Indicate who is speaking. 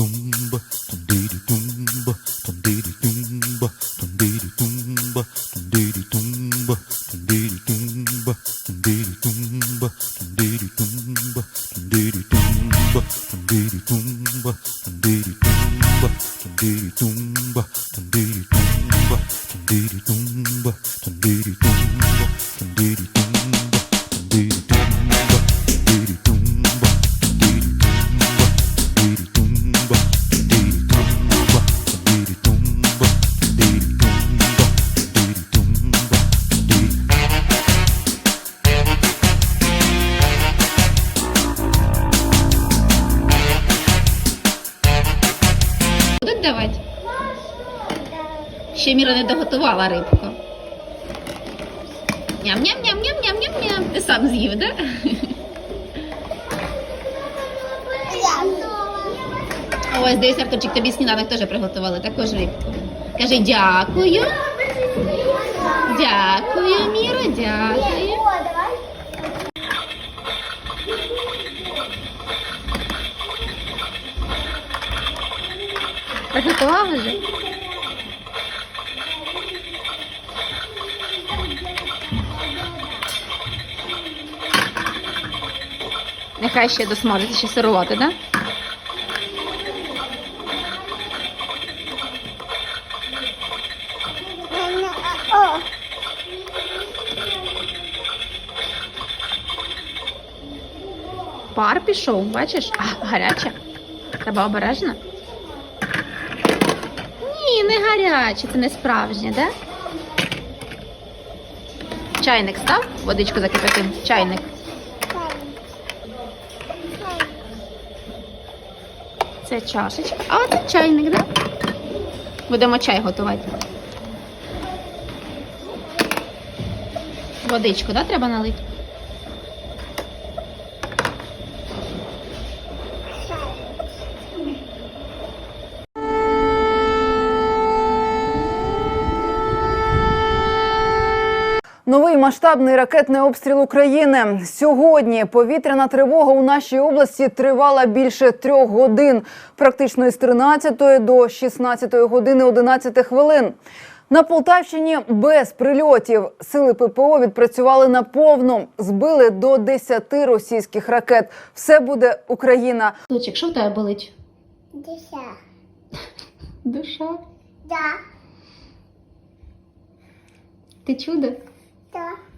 Speaker 1: tumba, tundiri tumba, tundiri tumba, tundiri tumba, tundiri tumba, tundiri tumba, tundiri tumba, tundiri tumba, tundiri tumba, tundiri tumba, tundiri tumba, tundiri tumba, tundiri
Speaker 2: Будуть давати? Ще Міра не доготувала рибку. Ням-ням-ням-ням-ням-ням-ням. Ти сам з'їв, да? Ось дивись, Артурчик, тобі сніданок теж приготували, також рибку. Кажи дякую. Дякую, Міра, дякую. Приготував вже? Нехай ще досмажиться, ще сирувати, да? Пар пішов, бачиш? А, гаряча. Треба обережно. Ні, не гаряче, це не справжнє, да? Чайник став, водичку закипятив. Чайник. Це чашечка. А це чайник, да? Будемо чай готувати. Водичку, да, треба налити?
Speaker 3: Новий масштабний ракетний обстріл України сьогодні. Повітряна тривога у нашій області тривала більше трьох годин, практично із 13 до 16 години 11 хвилин. На Полтавщині без прильотів сили ППО відпрацювали наповну, збили до 10 російських ракет. Все буде Україна.
Speaker 2: Лучик, що в тебе болить?
Speaker 4: Душа.
Speaker 2: Душа.
Speaker 4: Да.
Speaker 2: Ти чудо?
Speaker 4: Да.